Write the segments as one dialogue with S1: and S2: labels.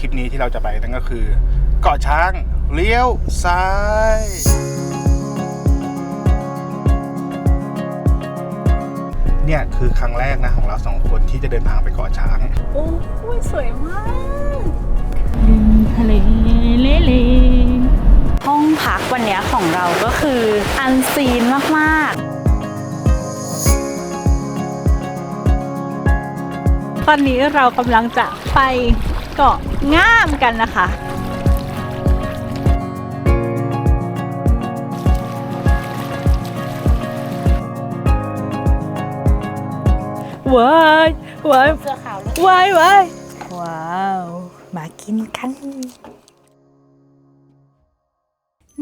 S1: คลิปนี้ที่เราจะไปนั่นก็คือเกาะช้างเลี้ยวซ้ายเนี่ยคือครั้งแรกนะของเราสองคนที่จะเดินทางไปเกาะช้าง
S2: โอ้ยสวยมาก
S3: ทะเลเลเล
S2: ห้องพักวันเนี้ยของเราก็คืออันซีนมาก ๆ ตอนนี้เรากำลังจะไป เกาะง่ามกันนะคะว้ายว้าย
S3: เสื้อขาว
S2: ว้ายว้ายว้าว มากินกัน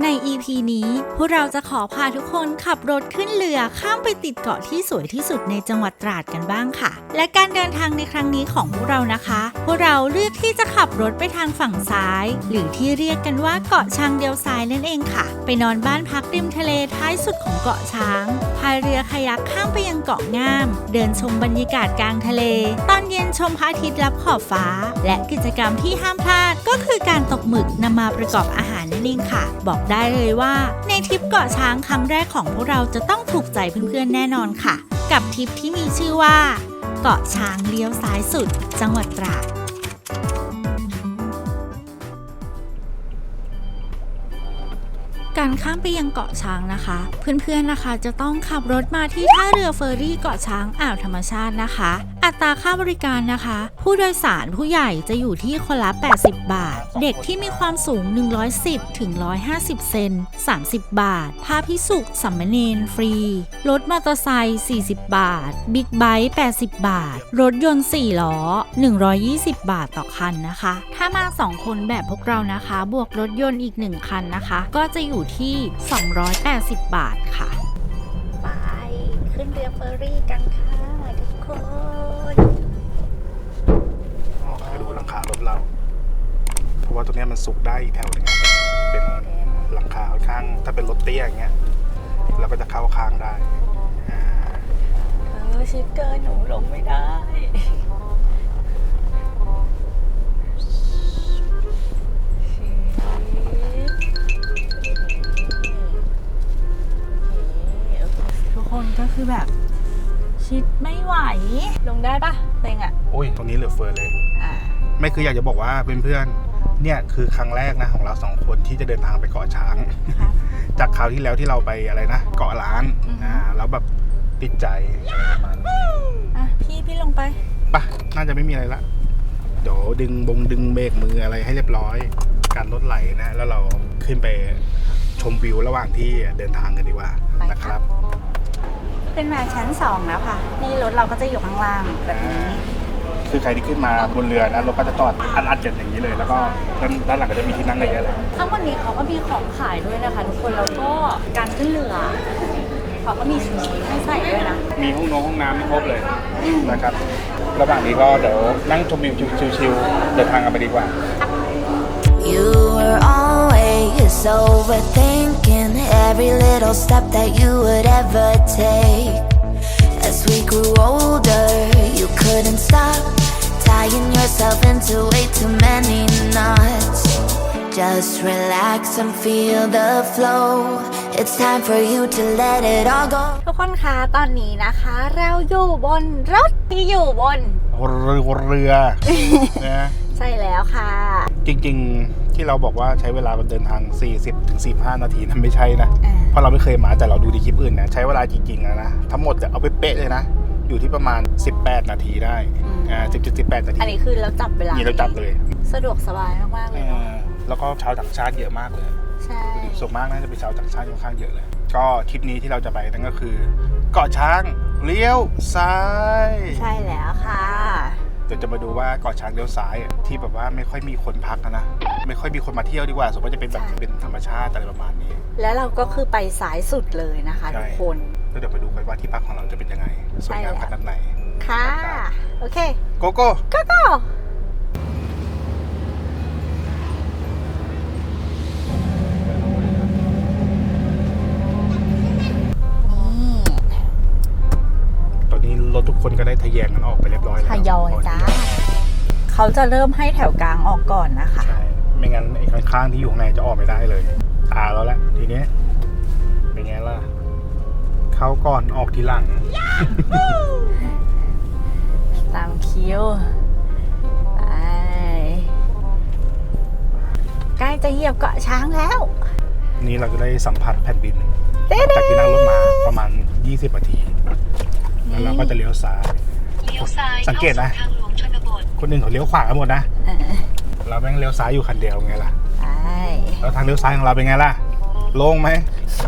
S4: ใน EP นี้ พวกเราจะขอพาทุกคนขับรถขึ้นเรือข้ามไปติดเกาะที่สวยที่สุดในจังหวัดตราดกันบ้างค่ะ และการเดินทางในครั้งนี้ของพวกเรานะคะ พวกเราเลือกที่จะขับรถไปทางฝั่งซ้าย หรือที่เรียกกันว่าเกาะช้างเดียวซ้ายนั่นเองค่ะ ไปนอนบ้านพักริมทะเลท้ายสุดของเกาะช้างายเรือคายักข้ามไปยังเกาะง่าม เดินชมบรรยากาศกลางทะเล ตอนเย็นชมพระอาทิตย์ลับขอบฟ้า และกิจกรรมที่ห้ามพลาดก็คือการตกหมึกนำมาประกอบอาหารนั่นเองค่ะ บอกได้เลยว่า ในทริปเกาะช้างครั้งแรกของพวกเราจะต้องถูกใจเพื่อนๆแน่นอนค่ะ กับทริปที่มีชื่อว่า เกาะช้างเลี้ยวซ้ายสุด จังหวัดตราด การข้ามไปยังเกาะช้างนะคะ เพื่อนๆนะคะจะต้องขับรถมาที่ท่าเรือเฟอร์รี่เกาะช้างอ่าวธรรมชาตินะคะ อัตราค่าบริการนะคะ ผู้โดยสารผู้ใหญ่จะอยู่ที่คนละ 80 บาท เด็กที่มีความสูง 110ถึง150 เซน 30 บาท พาพิสุสัมมเนนฟรี รถมอเตอร์ไซค์40 บาท บิ๊กไบค์80 บาท รถยนต์ 4 ล้อ 120 บาทต่อคันนะคะ ถ้ามา 2 คนแบบพวกเรานะคะ บวกรถยนต์อีก 1 คันนะคะ ก็จะอยู่ที่ 280 บาทค่ะ
S2: ไปขึ้นเรือเฟอร์รี่กันค่ะทุกคน
S1: ออกไปดูหลังคารถเรา เพราะว่าตรงเนี้ยมันสุกได้อีกแถวหนึงอะเป็นหลังคาค่อนข้าง ถ้าเป็นรถเตี้ยอย่างเงี้ยเราก็จะเข้าข้างได้อ่า
S2: เออชิดเกินหนูลงไม่ได้ คนก็คือแบบ ชิดไม่ไหว ลงได้ปะเต็งอะ
S1: โอ้ย ตรงนี้เหลือเฟือเลย
S2: อ่า
S1: ไม่คืออยากจะบอกว่าเพื่อนๆ เนี่ยคือครั้งแรกนะของเราสองคนที่จะเดินทางไปเกาะช้าง
S2: ครับ
S1: จากคราวที่แล้วที่เราไปอะไรนะ เกาะล้าน
S2: อือฮึ
S1: อ่าแล้วแบบติดใจอะไรประมาณนี้
S2: อะ พี่พี่ลงไป
S1: ปะน่าจะไม่มีอะไรละ เดี๋ยวดึงบงดึงเบรกมืออะไรให้เรียบร้อย การรถไหลนะ แล้วเราขึ้นไปชมวิวระหว่างที่เดินทางกันดีกว่า
S2: ไป
S1: นะ
S2: ค
S1: ค
S2: รั
S1: รับบ
S2: ขึ้นมาชั้นสองแล้วค่ะ นี่รถเราก็จะอยู่ข้างล่างแบบนี้
S1: คือใครที่ขึ้นมาบนเรือนะรถก็จะจอดอัดๆกันอย่างนี้เลย แล้วก็ด้านด้านหลังก็จะมีที่นั่งเยอะเลย
S2: ข้างบนนี้เขาก็มีของขายด้วยนะคะ ทุกคนแล้วก็การขึ้นเรือเขาก็มีชุดให้ใส่ด้วยนะ
S1: มีห้องน้องห้องน้ำครบเลยนะครับระหว่างนี้ก็เดี๋ยวนั่งชมวิวชิวๆเดินทางกันไปดีกว่า
S5: You were always overthinking every little step that you would ever take. As we grew older, you couldn't stop tying yourself into way too many knots. Just relax and feel the flow. It's time for you to let it all go.
S2: ทุกคนคะตอนนี้นะคะ เราอยู่บนรถที่อยู่บน
S1: เรือเรือนะ
S2: ใช่แล้วค่ะ
S1: จริง ๆ ที่เราบอกว่าใช้เวลาเดินทาง 40ถึง45 นาทีนั้นไม่ใช่นะ
S2: อ่า
S1: เพราะเราไม่เคยมาแต่เราดูในคลิปอื่นนะใช้เวลาจริงๆอะนะทั้งหมดเอาไปเป๊ะเลยนะ อยู่ที่ประมาณ 18 นาทีได้อ่า10 18 นาที
S2: อันนี้คือเราจับเวลา
S1: นี่เราจับเลย
S2: สะดวกสบายมากๆเลยเนาะ
S1: อ่าแล้วก็ชาวต่างชาติเยอะมากเลย
S2: ใช่
S1: ดูดิส่วนมากน่าจะเป็นชาวต่างชาติค่อนข้างเยอะเลย ก็ทริปนี้ที่เราจะไปนั่นก็คือ เกาะช้างเลี้ยวซ้าย
S2: ใช่แล้วค่ะ
S1: เดี๋ยวจะมาดูว่าเกาะช้างเลี้ยวซ้ายอะที่แบบว่าไม่ค่อยมีคนพักอะนะไม่ค่อยมีคนมาเที่ยวดีกว่าส่วนมากจะเป็นแบบ
S2: ใช่
S1: เป็นธรรมชาติอะไรประมาณนี้
S2: แล้วเราก็คือไปสายสุดเลยนะคะ
S1: ใช่
S2: ทุกคน
S1: แล้วเดี๋ยวไปดูกันว่าที่พักของเราจะเป็นยังไงสวยงามขนาดไหน
S2: ค่ะ โอเค
S1: โกโก้
S2: ก็ก็
S1: คนก็ได้ทะแยงกันออกไปเรียบร้อยแล้ว
S2: ทยอยจ้า
S1: ข
S2: เขาจะเริ่มให้แถวกลางออกก่อนนะคะ
S1: ใช่ ไม่งั้นไอ้ข้างๆที่อยู่ข้างในจะออกไม่ได้เลย ตาแล้วแหละทีเนี้ยเป็นไงล่ะ เข้าก่อนออกทีหลัง
S2: ตามคิวไป ใกล้จะเหยียบเกาะช้างแล้ว
S1: นี่เราจะได้สัมผัสแผ่นดินจากที่นั่งรถมาประมาณ 20นาที แล้วเราก็จะเลี้ยวซ้าย
S6: เลี้ยวซ้าย
S1: สังเกตนะ
S6: ข้าสู่ทางหลวงชนบท
S1: คนอื่นเขาเลี้ยวขวากันหมดนะ
S2: เออ
S1: เราแม่งเลี้ยวซ้ายอยู่คันเดียวไงล่ะ
S2: ไป
S1: แล้วทางเลี้ยวซ้ายของเราเป็นไงล่ะโล่งไหม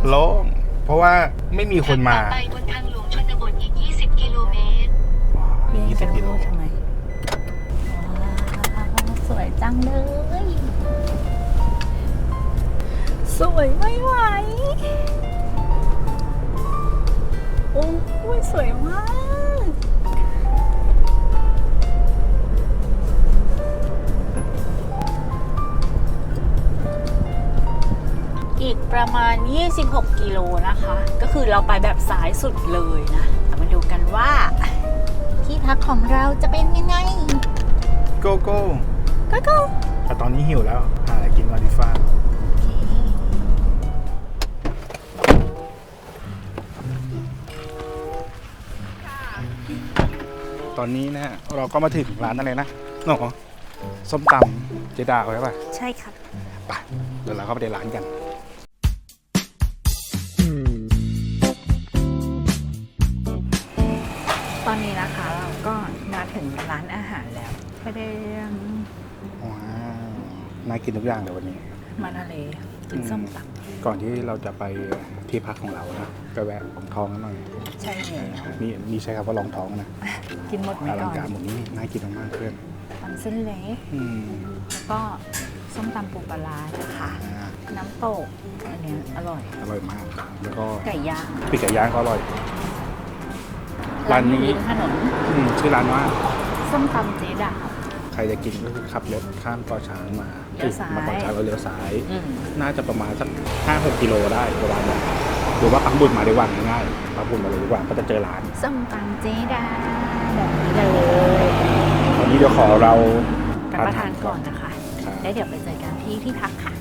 S1: โล่งเพราะว่าไม่มีคนมา
S6: ขับต่อไปบนทางหลวงชนบทอีก 20 กิโลเมตร
S2: เล่น
S1: ยี่
S2: กั
S1: สิ
S2: น
S1: บกิโล
S2: รู้ทำไมว้าวสวยจังเลย สวยไม่ไหว โอ้ยสวยมาก อีกประมาณ 26 กิโลนะคะ ก็คือเราไปแบบสายสุดเลยนะ มาดูกันว่า ที่พักของเราจะเป็นยังไง
S1: โกโก้
S2: ก็ก็
S1: แต่ตอนนี้หิวแล้ว หาอะไรกินก่อนดีฟ้า ตอนนี้นะฮะเราก็มาถึงร้านอะไรนะหนอส้มตำเจดาวใช่ป่ะ
S2: ใช่ครับ
S1: ไปเดี๋ยวเราเข้าไปในร้านกัน
S2: ตอนนี้นะคะเราก็มาถึงร้านอาหารแล้วประเด็น
S1: ว้าวน่ากินทุกอย่างเลยวันนี้
S2: มาทะเลกินส้มต
S1: ก่อนที่เราจะไปที่พักของเรานะก็แวะลองท้องกันหน่อยำ
S2: ใช่เลย
S1: นี่นี่ใช้คำว่าลองท้องนะ
S2: กินหมดไหม
S1: อลั
S2: ก่
S1: ง
S2: อน
S1: การหมดนี้น่ากินมากๆเพื่อน
S2: ตำเส้นเล็ก
S1: อืม
S2: แล้วก็ส้มตำปูปลาร้านะคะ
S1: อ่า
S2: น้ำตกอันเนี้ยอร่อย
S1: อร่อยมากแล้วก็
S2: ไก่ย่าง
S1: ปีกไก่ย่างก็อร่อย ร้านนี้
S2: อยู่ริมถนน
S1: อืมชื่อร้านว่า
S2: ส้มตำเจ๊ดาว
S1: ใครจะกินก็คือขับรถข้ามเกาะช้างมา
S2: เลี้ยวซ้าย
S1: มาเกาะช้างแล้วเลี้ยวซ้าย
S2: อืม
S1: น่าจะประมาณสักห้าหกกิโลได้ประมาณนั้น หรือว่าปักบุญมาดีกว่าง่ายๆปักบุญมาเลยดีกว่าก็จะเจอร้าน
S2: ส้มตำเจ๊ดาวแบบนี้เลย
S1: ตอนนี้เดี๋ยวขอเรา
S2: รับประทานก่อนนะคะ
S1: ครับ
S2: แล้วเดี๋ยวไปเจอกันที่ที่พักค่ะ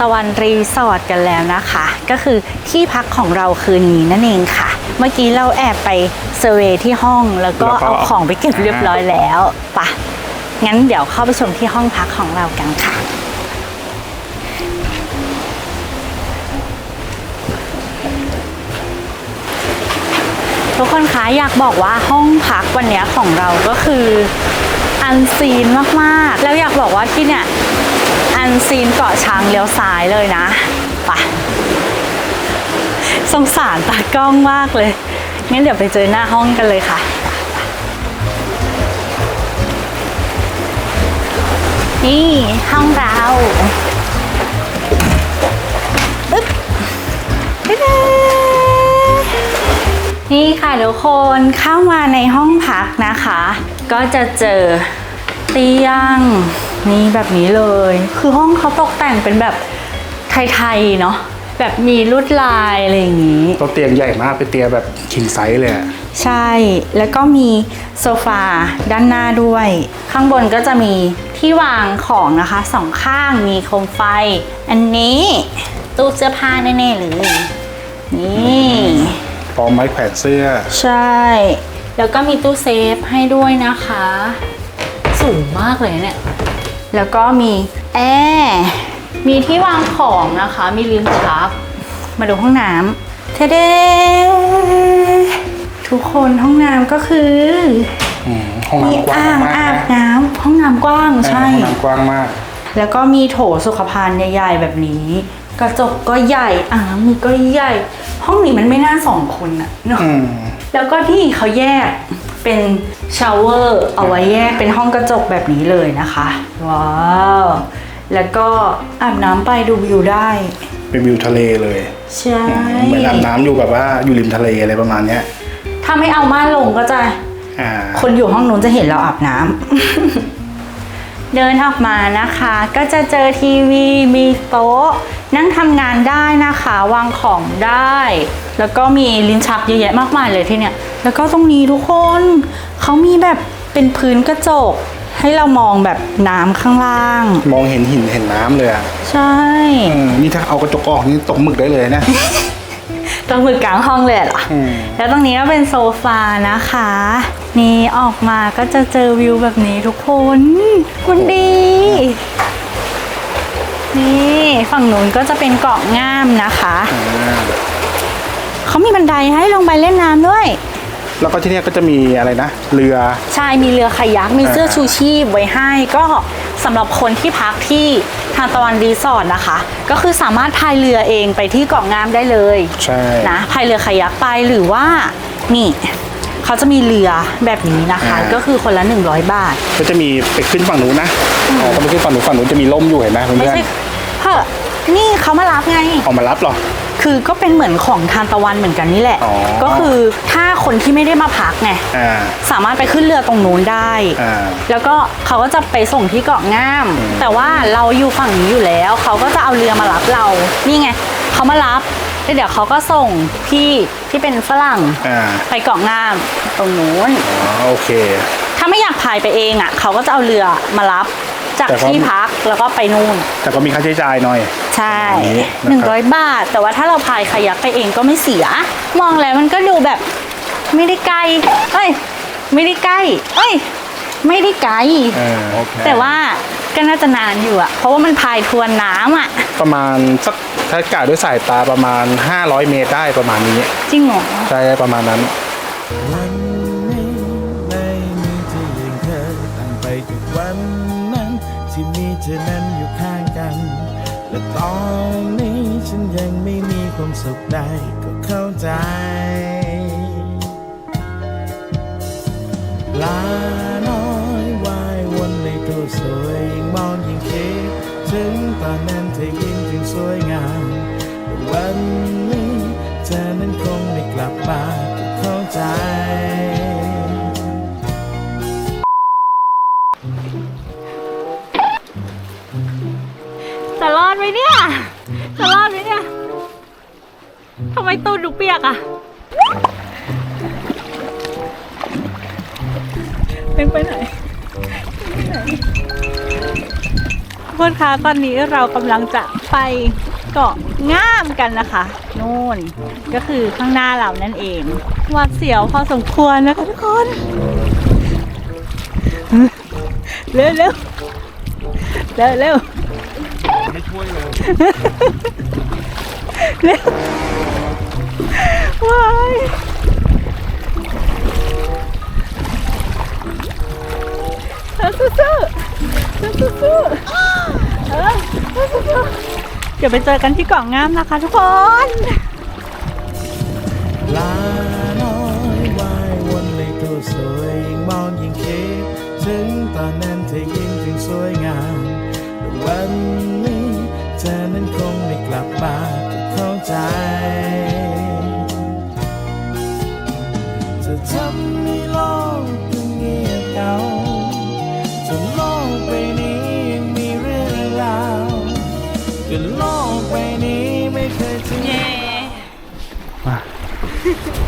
S6: ตะ
S2: วันรีสอร์ทกันแล้วนะคะ ก็คือที่พักของเราคืนนี้นั่นเองค่ะ เมื่อกี้เราแอบไปเซอร์เวย์ที่ห้องแล้วก็
S1: แล้วก็
S2: เอาของไปเก็บเรียบร้อยแล้วปะงั้นเดี๋ยวเข้าไปชมที่ห้องพักของเรากันค่ะ ทุกคนคะอยากบอกว่าห้องพักวันเนี้ยของเราก็คืออันซีนมาก ๆ แล้วอยากบอกว่าที่เนี่ยอั นซีนเกาะช้างเลี้ยวซ้ายเลยนะไปะสงสารตากล้องมากเลยงั้นเดี๋ยวไปเจอหน้าห้องกันเลยค่ะนี่ห้องเราอึ๊บบ๊บนี่ค่ะทุกคนเข้ามาในห้องพักนะคะ ก็จะเจอ เตียง นี่แบบนี้เลย คือห้องเขาตกแต่งเป็นแบบไทยๆเนาะแบบมีลวดลายอะไรอย่างนี้
S1: โต๊ะเตียงใหญ่มากเป็นเตียงแบบคิงไซส์เลยอะ
S2: ใช่แล้วก็มีโซฟาด้านหน้าด้วย ข้างบนก็จะมีที่วางของนะคะสองข้างมีโคมไฟ อันนี้ตู้เสื้อผ้าแน่ๆเลยนี่
S1: พร้อมไม้แขวนเสื้อ
S2: ใช่ แล้วก็มีตู้เซฟให้ด้วยนะคะ สูงมากเลยเนี่ย แล้วก็มีแอร์มีที่วางของนะคะ มีลิ้นชัก มาดูห้องน้ำเทเดทุกคนห้องน้ำก็คือ
S1: อืมห้อง
S2: มี
S1: น้ำกว้า
S2: อ่างง
S1: มาก
S2: อาบ
S1: นะ
S2: น้ำห้องน้ำกว้างใช่
S1: ห้องน้ำกว้างมาก
S2: แล้วก็มีโถสุขภัณฑ์ใหญ่ๆแบบนี้ กระจกก็ใหญ่อ่างน้ำมือก็ใหญ่ ห้องนี้มันไม่น่าสองคนอะเนาะ
S1: อืม
S2: แล้วก็ที่เขาแยก เป็นชาวเวอร์เอาไว้แยกเป็นห้องกระจกแบบนี้เลยนะคะ ว้าว แล้วก็อาบน้ำไปดูวิวได้
S1: เป็นวิวทะเลเลย
S2: ใช่
S1: เหมือนอาบน้ำอยู่แบบว่าอยู่ริมทะเลอะไรประมาณเนี้ย
S2: ถ้าไม่เอาม่านลงก็จะ
S1: อ่า
S2: คนอยู่ห้องนู้นจะเห็นเราอาบน้ำ เดินออกมานะคะ ก็จะเจอทีวีมีโต๊ะ นั่งทำงานได้นะคะ วางของได้ แล้วก็มีลิ้นชักเยอะแยะมากมายเลยที่เนี่ย แล้วก็ตรงนี้ทุกคนเขามีแบบเป็นพื้นกระจก ให้เรามองแบบน้ำข้างล่าง
S1: มองเห็นหินเห็นน้ำเลยอะ
S2: ใช่
S1: อืมนี่ถ้าเอากระจกออกนี่ตกหมึกได้เลยนะ
S2: ต้องมือกลางห้องเลยเหรอ
S1: อืม
S2: แล้วตรงนี้ก็เป็นโซฟานะคะ นี่ออกมาก็จะเจอวิวแบบนี้ทุกคนมันดี นี่ฝั่งนู้นก็จะเป็นเกาะง่ามนะคะ
S1: อ่า
S2: เขามีบันไดให้ลงไปเล่นน้ำด้วย
S1: แล้วก็ที่เนี่ยก็จะมีอะไรนะ เรือ
S2: ใช่ มีเรือคายัก มีเสื้อชูชีพไว้ให้ ก็สำหรับคนที่พักที่ทานตะวันรีสอร์ทนะคะ ก็คือสามารถพายเรือเองไปที่เกาะงามได้เลย
S1: ใช่
S2: นะ พายเรือคายักไปหรือว่า นี่ เขาจะมีเรือแบบนี้นะคะก็คือคนละ 100 บาท
S1: ก็จะมีไปขึ้นฝั่งนู้นนะอ๋อก็ไปขึ้นฝั่งนู้นฝั่งนู้นจะมีร่มอยู่เห็นไหมเพื่
S2: ไม่
S1: อน
S2: ใช่เฮ้อนี่เขามารับไง
S1: ๆเอามารับเหรอ
S2: คือก็เป็นเหมือนของทานตะวันเหมือนกันนี่แหละ
S1: อ๋อ
S2: ก็คือถ้าคนที่ไม่ได้มาพักไง
S1: อ่า
S2: สามารถไปขึ้นเรือตรงนู้นได้
S1: อ่า
S2: แล้วก็เขาก็จะไปส่งที่เกาะง่าม แต่ว่าเราอยู่ฝั่งนี้อยู่แล้ว เขาก็จะเอาเรือมารับเรา นี่ไง เขามารับ แล้วเดี๋ยวเขาก็ส่งพี่ที่เป็นฝรั่ง
S1: อ่า
S2: ไปเกาะง่ามตรงนู้น
S1: อ๋อโอเค
S2: ถ้าไม่อยากพายไปเองอะ เขาก็จะเอาเรือมารับจาก
S1: แต่ก็
S2: ที่พักแล้วก็ไปนู่น
S1: แต่ก็มีค่าใช้จ่ายหน่อย
S2: ใช่
S1: อย่างนี้นะครับ
S2: หนึ่งร้อยบาท แต่ว่าถ้าเราพายคายักไปเองก็ไม่เสีย มองแล้วมันก็ดูแบบ ไม่ได้ไกล เอ้ย ไม่ได้ใกล้ เอ้ย ไม่ได้ไกล
S1: เออโอเค
S2: แต่ว่า ก็น่าจะนานอยู่อะเพราะว่ามันพายทวนน้ำอะ
S1: ประมาณสักถ้ากะด้วยสายตาประมาณ 500 เมตรได้ประมาณนี้
S2: จริงเหรอ
S1: ใช่ประมาณนั้น
S7: วันนี้ไม่มีเธออย่างเธอตั้งไปจากวันนั้น ที่มีเธอนั้นอยู่ข้างกัน และตอนนี้ฉันยังไม่มีความสุขใดก็เข้าใจ ลาน้อย วายวนในตัวสวย สวยงาม วันนี้เธอนั้นคงไม่กลับมาเข้าใจ
S2: จะรอดไหมเนี่ย จะรอดไหมเนี่ย ทำไมตูดดูเปียกอะเป็นไปไหนเป็นไปไหน ทุกคนคะตอนนี้เรากำลังจะ ไปเกาะง่ามกันนะคะนู่นก็คือข้างหน้าเรานั่นเองหวาดเสียวพอสมควรนะคะทุกคนเร็วเร็วเร็วเร็วเร็วว้าย เดี๋ยวไปเจอกันที่เกาะงามนะคะทุกคน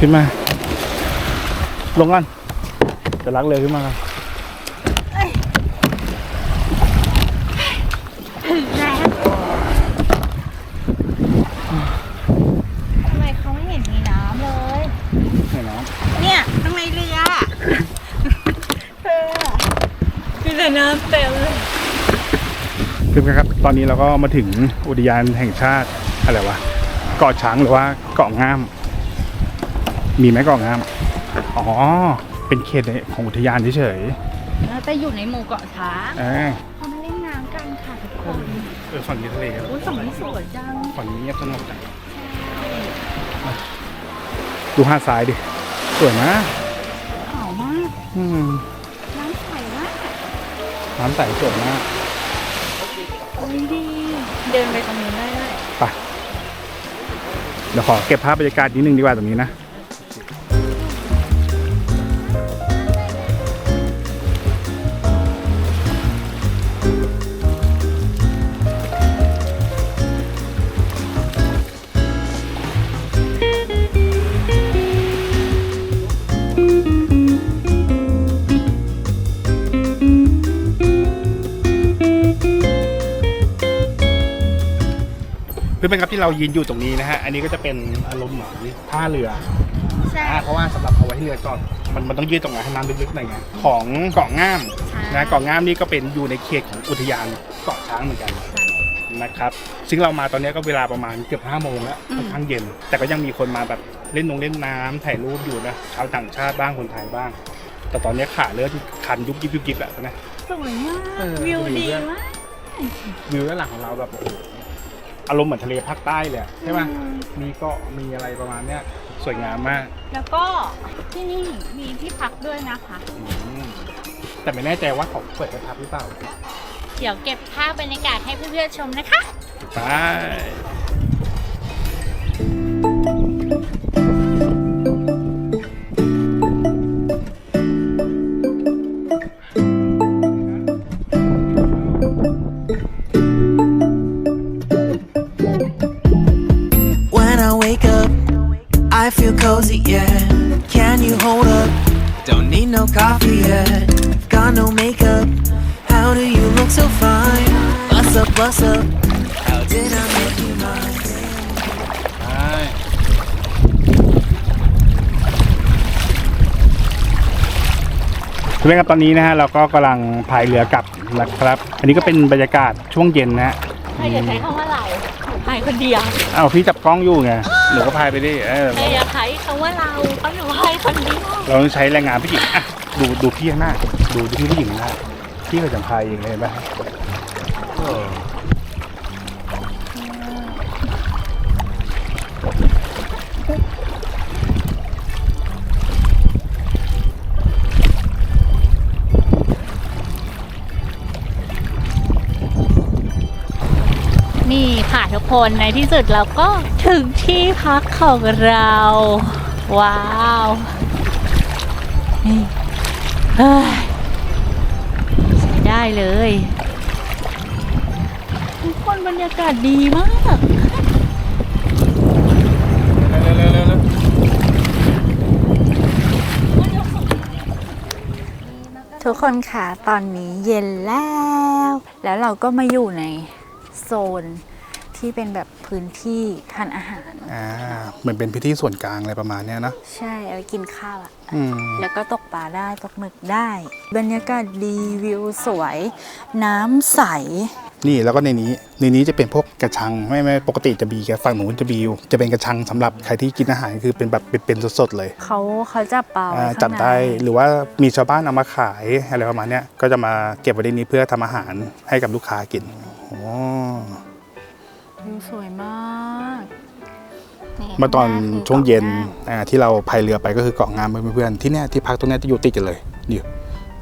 S7: ขึ้นมา ลง
S1: กันจะลักเลยขึ้นมากัน
S2: ทำไมเขาไม่เห็นมีน้ำเลย
S1: เห็นไหม
S2: เนี่ยทำไมเรือเออมีแต่น้ำเต็มเลย
S1: คือครับ ตอนนี้เราก็มาถึงอุทยานแห่งชาติอะไรวะเกาะช้างหรือว่าเกาะง่าม มีไหมเกาะง่ามอ๋อ เป็นเขตของอุทยานเฉย
S2: เราจะอยู่ในหมู่เกาะช้าง
S1: ๆเออ
S2: เขามาเล่นน้ำกันค่ะทุกคน
S1: เออฝั่งนี้ทะเลครับ
S2: อุ้ยฝั่งนี้สวยจัง
S1: ฝั่งนี้เงียบสงบจังดูหาดทรายดิ สวยนะ
S2: ขาวมาก
S1: อืม
S2: น้ำใสมาก
S1: น้ำใสสวยมาก
S2: อุ้ยดี เดินไปตรงนู้นได้ด้วย
S1: ไปเดี๋ยวขอเก็บภาพบรรยากาศนิดนึงดีกว่าตรงนี้นะ เพื่อนๆครับที่เรายืนอยู่ตรงนี้นะฮะ อันนี้ก็จะเป็นอารมณ์เหมือนท่าเรือ
S2: ใช่
S1: อ่าเพราะว่าสำหรับเอาไว้ให้เรือก่อนมันมันต้องยืดตรงไหนให้น้ำลึกๆหน่อยไงของเกาะง่าม
S2: ใช่
S1: นะเกาะง่ามนี่ก็เป็นอยู่ในเขตของอุทยานเกาะช้างเหมือนกันนะครับ ซึ่งเรามาตอนนี้ก็เวลาประมาณเกือบห้าโมงแล้วค่อนข้างเย็น แต่ก็ยังมีคนมาแบบเล่นนงเล่นน้ำถ่ายรูปอยู่นะชาวต่างชาติบ้างคนไทยบ้าง แต่ตอนนี้ขาเริ่มคันยุบยิบยุบยิบแล้วนะ
S2: สวยมาก
S1: เออ
S2: วิว
S1: ดี
S2: ดี
S1: ด้วย
S2: มาก
S1: วิวด้านหลังของเราแบบโอ้โห อารมณ์เหมือนทะเลภาคใต้เลยอะใช่ไหมมีเกาะมีอะไรประมาณเนี้ยสวยงามมาก
S2: แล้วก็ที่นี่มีที่พักด้วยนะคะ
S1: อืมแต่ไม่แน่ใจว่าเขาเปิดกระทับหรือเปล่า
S2: เดี๋ยวเก็บภาพบรรยากาศให้เพื่อนๆชมนะคะ
S1: ไป เพื่อนครับตอนนี้นะฮะเราก็กำลังพายเรือกลับนะครับ อันนี้ก็เป็นบรรยากาศช่วงเย็นนะฮะ
S2: ใครอย่าใช้คำว่าเราพายคนเดียว
S1: อ้าวพี่จับกล้องอยู่ไงหนูก็พายไปดิเออ
S2: ใครอย่าใช้คำว่าเราเพราะหนูพายคนเดียว
S1: เราต้องใช้แรงงานผู้หญิงอะดูดูพี่ข้างหน้าดูดูพี่ผู้หญิงข้างหน้าพี่ก็จะพายเองเลยเห็นปะเทุ
S2: กคนในที่สุดเราก็ถึงที่พักของเรา ว้าวนี่เฮ้ยใช้ได้เลย ทุกคนบรรยากาศดีมาก ทุกคนค่ะ ตอนนี้เย็นแล้ว แล้วเราก็มาอยู่ในโซน ที่เป็นแบบพื้นที่ทานอาหาร
S1: อ่าเหมือนเป็นพิธีส่วนกลางอะไรประมาณเนี้ยเนอะ
S2: ใช่เอาไปกินข้าวอะ
S1: อืม
S2: แล้วก็ตกปลาได้ตกหมึกได้ บรรยากาศดีวิวสวย น้ำใส
S1: นี่แล้วก็ในนี้ในนี้จะเป็นพวกกระชังไม่ไม่ปกติจะมีแค่ฝั่งหนูนจะมีอยู่จะเป็นกระชังสำหรับใครที่กินอาหารคือเป็นแบบเป็นๆสดๆเลย
S2: เขาเขาจับปลาไว้
S1: อ่า
S2: ข้างใน
S1: จับได้หรือว่ามีชาวบ้านเอามาขายอะไรประมาณเนี้ยก็จะมาเก็บไว้ในนี้เพื่อทำอาหารให้กับลูกค้ากินโอ้
S2: วิวสวยมากนี่
S1: เมื่อตอน
S2: ข้างหาคื
S1: ช่วงเย็น
S2: กาะ
S1: อ่าที่เราพายเรือไปก็คือเกาะงามเพื่อนๆที่เนี้ยที่พักตรงเนี้ยจะอยู่ติดกันเลยอยู่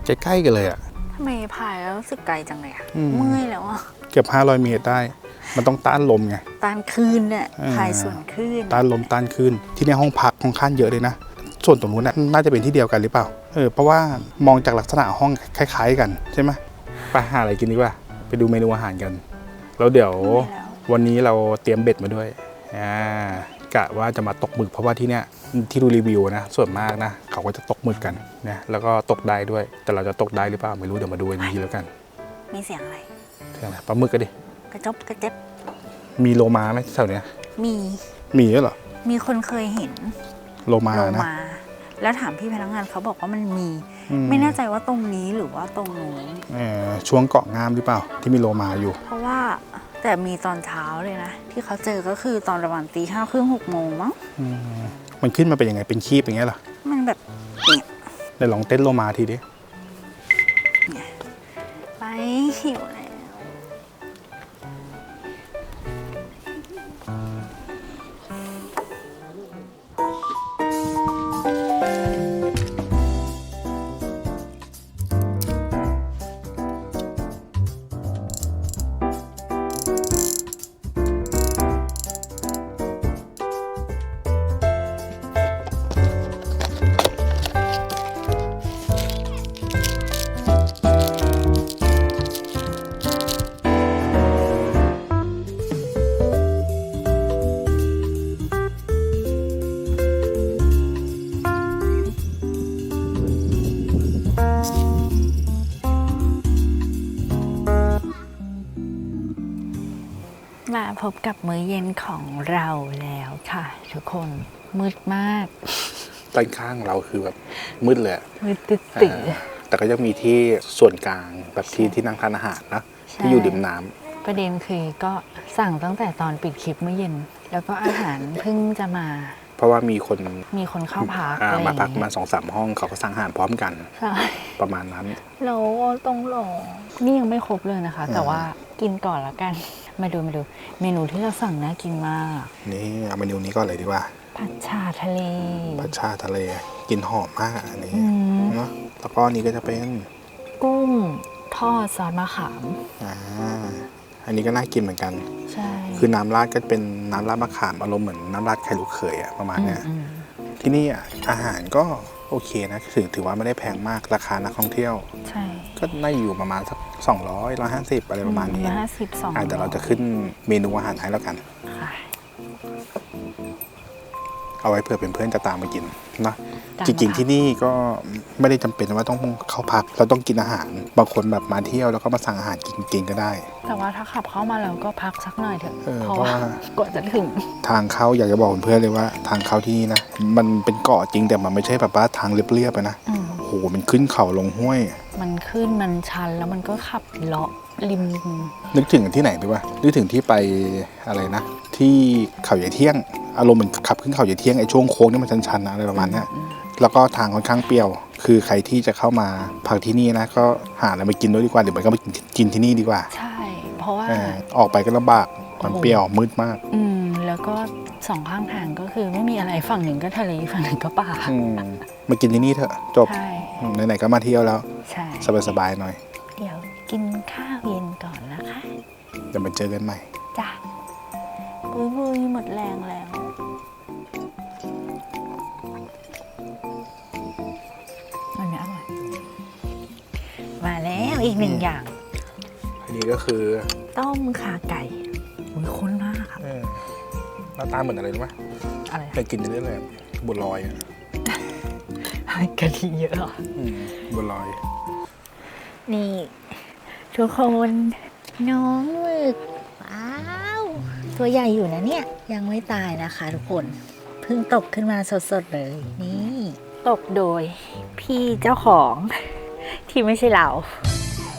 S1: ใกล้ๆกันเลยอะ
S2: ทำไมพายแล้วรู้สึกไกลจังเลยอะ
S1: อืม
S2: เมื่อยแล้วอะ
S1: เกือบ500 เมตรได้ มันต้องต้านลมไง
S2: ตานคลื่นเนี่ย
S1: อ่า
S2: พายส่วนคลื่น
S1: ต้านลมต้านคลื่นที่เนี่ยห้องพักค่อนข้างเยอะเลยนะ ส่วนตรงนู้นน่ะน่าจะเป็นที่เดียวกันหรือเปล่าเออเพราะว่ามองจากลักษณะห้องคล้าย ๆ กันใช่ไหมไปหาอะไรกินดีกว่า ไปดูเมนูอาหารกัน แล้วเดี๋ยว
S2: แล้ว
S1: วันนี้เราเตรียมเบ็ดมาด้วยอ่ากะว่าจะมาตกหมึกเพราะว่าที่เนี้ยที่ดูรีวิวนะส่วนมากนะ เขาก็จะตกหมึกกันนะแล้วก็ตกได้ด้วย แต่เราจะตกได้หรือเปล่าไม่รู้เดี๋ยวมาดูกันอีกทีแล้วกัน
S2: มีเสียงอะไร
S1: ใช่ไหมปลาหมึกก็ดิ
S2: กระจบกระเจ็บ
S1: มีโลมาไหมแถวเนี้ย
S2: มี
S1: มีด้วยเหรอ
S2: มีคนเคยเห็น
S1: โลมา
S2: โล
S1: นะ
S2: มาแล้วถามพี่พนักงานเขาบอกว่ามันมี
S1: อื
S2: ไม่แน่ใจว่าตรงนี้หรือว่าตรงนู้น
S1: เอ่อช่วงเกาะงามหรือเปล่าที่มีโลมาอยู่
S2: เพราะว่า แต่มีตอนเช้าเลยนะ ที่เขาเจอก็คือตอนประมาณตีห้าครึ่งหกโมงมั้ง
S1: อืมมันขึ้นมาเป็นยังไงเป็นคีบอย่างเงี้ยเหรอ
S2: มันแบบ
S1: เดี๋ยวลองเต้นโลมาทีดิ
S2: มาพบกับมื้อเย็นของเราแล้วค่ะ ทุกคนมืดมาก
S1: ด้านข้างเราคือแบบมืดเลยอะ
S2: มืดตึ๊ดตึ๊ด
S1: อ่าแต่ก็ยังมีที่ส่วนกลางแบบที่ที่นั่งทานอาหารนะ
S2: ใช่
S1: ที่อยู่ริมน้ำ
S2: ประเด็นคือก็สั่งตั้งแต่ตอนปิดคลิปเมื่อเย็น แล้วก็อาหารเพิ่งจะมา
S1: เพราะว่ามีคน
S2: มีคนเข้าพัก
S1: อ่า
S2: อะไรอ
S1: มา
S2: ย่าง
S1: พักมา
S2: เงี้ย
S1: สองสามห้องเขาก็สั่งอาหารพร้อมกัน
S2: ใช่
S1: ประมาณนั้น
S2: เราตรงหลงนี่ยังไม่ครบเลยนะคะ แต่ว่ากินก่อนละกัน มาดูมาดู เมนูที่เราสั่งน่ากินมาก
S1: นี่เอาเมนูนี้ก่อนเลยดีกว่า
S2: ผัดชาทะเล
S1: ผัดชาทะเลกลินหอมมากอันนี้
S2: อืม
S1: เนาะแล้วก็อันนี้ก็จะเป็น
S2: กุ้งทอดซอสมะขาม
S1: อ่าอันนี้ก็น่ากินเหมือนกัน
S2: ใช่
S1: คือน้ำราดก็เป็นน้ำราดมะขามอารมณ์เหมือนน้ำราดไข่ลูกเขยอะประมาณเนี้ย
S2: อืม
S1: ที่นี่อะอาหารก็โอเคนะถือถือว่าไม่ได้แพงมากราคานักท่องเที่ยว
S2: ใช่
S1: ก็น่าอยู่ประมาณสัก สองร้อยร้อยห้าสิบอะไรประมาณนี้
S2: ร้อยห้าสิบสอง
S1: อะเดี๋ยวเราจะขึ้นเมนูอาหารให้แล้วกัน
S2: ค่ะ
S1: เอาไว้เผื่อเป็นเพื่อนจะตามมากินนะ
S2: ตาม
S1: จ
S2: มา
S1: ริง
S2: ค่ะ
S1: ๆที่นี่ก็ไม่ได้จำเป็นว่าต้องเข้าพัก เราต้องกินอาหาร บางคนแบบมาเที่ยวแล้วก็มาสั่งอาหารกินกินก็ได้
S2: แต่ว่าถ้าขับเข้ามาแล้วก็พักสักหน่อยเถอะ
S1: เออ
S2: เพราะว่า
S1: เพราะว่า
S2: กว่าจะถึง
S1: ทางเข้าอยากจะบอกเพื่อนๆเลยว่า ทางเข้าที่นี่นะ มันเป็นเกาะจริงแต่มันไม่ใช่แบบว่าทางเรียบๆอะนะ
S2: อืม
S1: โอ้โห มันขึ้นเขาลงห้วย
S2: มันขึ้นมันชันแล้วมันก็ขับเลาะริม
S1: นึกถึงที่ไหนดีวะนึกถึงที่ไปอะไรนะ ที่เขาใหญ่เที่ยง อารมณ์เหมือนขับขึ้นเขาใหญ่เที่ยงไอ้ช่วงโค้งนี่มันชันๆนะอะไรประมาณเนี้ยแล้วก็ทางค่อนข้างเปรี้ยว คือใครที่จะเข้ามาพักที่นี่นะก็หาอะไรมากินด้วยดีกว่าหรือไม่ก็มากินที่นี่ดีกว่า
S2: ใช่ เพราะว่า
S1: เออออกไปก็ลำบากมันเปรี้ยวมืดมาก
S2: อืมแล้วก็สองข้างทางก็คือไม่มีอะไรฝั่งหนึ่งก็ทะเลฝั่งหนึ่งก็ป่า
S1: อืมมากินที่นี่เถอะจบ
S2: ใช่
S1: อืมไหนๆก็มาเที่ยวแล้ว
S2: ใช่
S1: สบายๆหน่อย
S2: เดี๋ยวกินข้าวเย็นก่อนนะคะ
S1: เดี๋ยวมาเจอกันใหม่
S2: จ้ะบุยบุยหมดแรงแล้วอันนี้อร่อยมาแล้วอีกหนึ่งอย่าง
S1: อันนี้ก็คือ
S2: ต้มขาไก่อุ้ยข้นมากครับ
S1: เออหน้าตาเหมือนอะไรรู้ไหม
S2: อะไร
S1: แต่กินได้เลยบัวลอยอะ
S2: กะทิเยอะเหรอ
S1: อืมบัวลอย
S2: นี่ ทุกคนน้องหมึกว้าวตัวใหญ่อยู่นะเนี่ย ยังไม่ตายนะคะทุกคนเพิ่งตกขึ้นมาสดๆเลย นี่ ตกโดยพี่เจ้าของที่ไม่ใช่เรา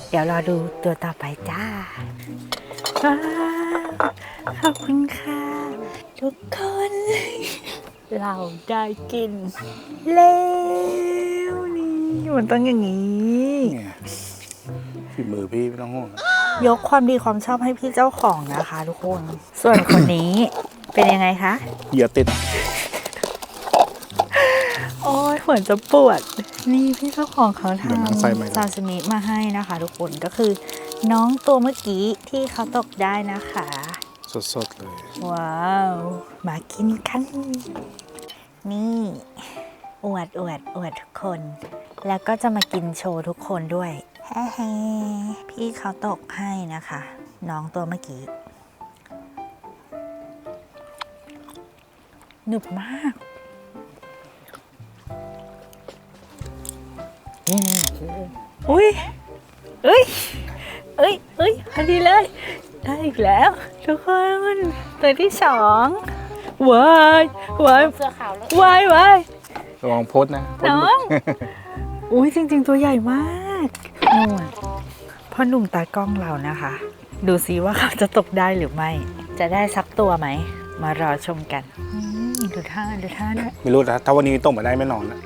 S2: เดี๋ยวรอดูตัวต่อไปจ้าว้าขอบคุณค่ะ ทุกคน เราได้กิน แล้วนี่มันต้องอย่างนี้
S1: ฝีมือพี่ไม่ต้องห่วง
S2: ยกความดีความชอบให้พี่เจ้าของนะคะทุกคน ส่วนคนนี้ เป็นยังไงคะ
S1: เหยื่อติด
S2: โอ้ยเหมือนจะปวด นี่พี่เจ้าของเขาท
S1: เดี๋ยวน้องใส่ไมค์ก่อนำ
S2: ซาซิมิมาให้นะคะ ทุกคนก็คือ น้องตัวเมื่อกี้ที่เขาตกได้นะคะ
S1: สดๆเลย
S2: ว้าว มากินกัน นี่ อวดอวดอวดทุกคน แล้วก็จะมากินโชว์ทุกคนด้วย แฮ่ๆพี่เขาตกให้นะคะ น้องตัวเมื่อกี้หนึบมากอุ้ยเอ้ยเอ้ยเอ้ยพอดีเลย ได้อีกแล้ว ทุกคน ตัวที่สองว้ายวาย
S3: เสื้อขาวแล้ว
S2: วายวาย
S1: ระวังโพสนะ
S2: น้อง อุ้ยจริง ๆ ตัวใหญ่มาก นู่นพ่อหนุ่มตากล้องเรานะคะ ดูซิว่าเขาจะตกได้หรือไม่ จะได้สักตัวไหม มารอชมกันอืมดูท่าดูท่าด้วย
S1: ไม่รู้นะถ้าวันนี้ตกมาได้ไม่นอนนะ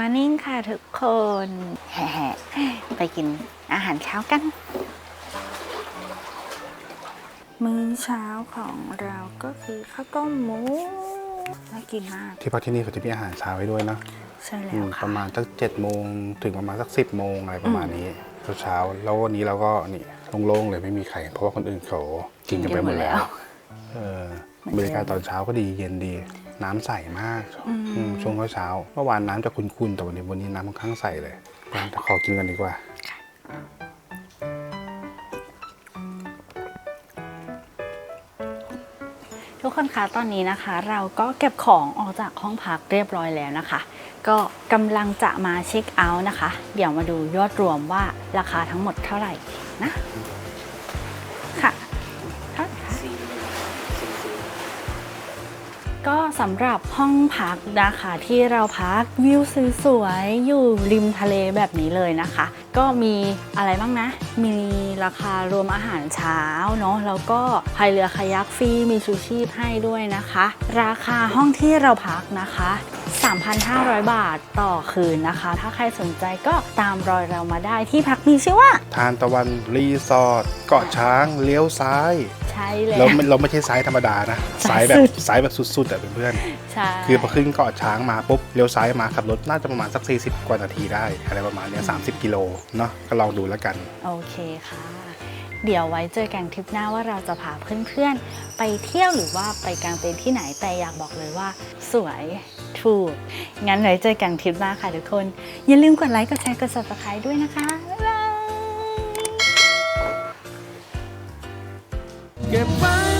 S2: Good morning ค่ะทุกคนแฮ่ๆไปกินอาหารเช้ากัน มื้อเช้าของเราก็คือข้าวต้มหมูน่ากินมาก
S1: ที่พักที่นี่เขาจะมีอาหารเช้าให้ด้วยนะ
S2: ใช่
S1: อื
S2: แล้ว
S1: ม
S2: ค่ะ
S1: ประมาณสักเจ็ดโมงถึงประมาณสักสิบโมงอะไรประมาณนี้เช้าๆแล้ววันนี้เราก็นี่โล่งๆเลยไม่มีใครเพราะว่าคนอื่นเขากินกันไปหมดแล้ว เออบรรยากาศตอนเช้าก็ดีเย็นดี น้ำใสมากอืมช่วงเช้าๆเมื่อวานน้ำจะขุ่นๆแต่วันนี้วันนี้น้ำค่อนข้างใสเลยงั้นขอกินกันดีกว่า
S2: ทุกคนคะตอนนี้นะคะ เราก็เก็บของออกจากห้องพักเรียบร้อยแล้วนะคะ ก็กำลังจะมาเช็คเอาท์นะคะ เดี๋ยวมาดูยอดรวมว่าราคาทั้งหมดเท่าไหร่นะค่ะ ก็สำหรับห้องพักนะคะที่เราพักวิวสวยๆอยู่ริมทะเลแบบนี้เลยนะคะ ก็มีอะไรบ้างนะ มีราคารวมอาหารเช้าเนาะแล้วก็พายเรือคายักฟรีมีชูชีพให้ด้วยนะคะ ราคาห้องที่เราพักนะคะ 3,500 บาทต่อคืนนะคะ ถ้าใครสนใจก็ตามรอยเรามาได้ที่พักมีชื่อว่า
S1: ทานตะวันรีสอร์ทเกาะช้างเลี้ยวซ้าย
S2: ช่แล้
S1: เรา
S2: ว
S1: ไม่เราไม่ใช่ซ้ายธรรมดานะ
S2: ซ้า
S1: ซ้ายยแบบ
S2: สุด
S1: ซ้ายแบบสุดๆอะเพื่อน
S2: ใช่
S1: ๆคือพอขึ้นเกาะช้างมาปุ๊บเลี้ยวซ้ายมาขับรถน่าจะประมาณสัก 40 กว่านาทีได้อะไรประมาณเนี้ย30 กิโลเนาะก็ลองดูแล้วกัน
S2: โอเคค่ะ เดี๋ยวไว้เจอกันทริปหน้าว่าเราจะพาเพื่อนๆ ไปเที่ยวหรือว่าไปกางเต็นท์ที่ไหนแต่อยากบอกเลยว่า สวยถูก งั้นไว้เจอกันทริปหน้าค่ะทุกคน อย่าลืมกดไลค์กดแชร์กด subscribe ด้วยนะคะบ๊ายบาย
S7: que pasa.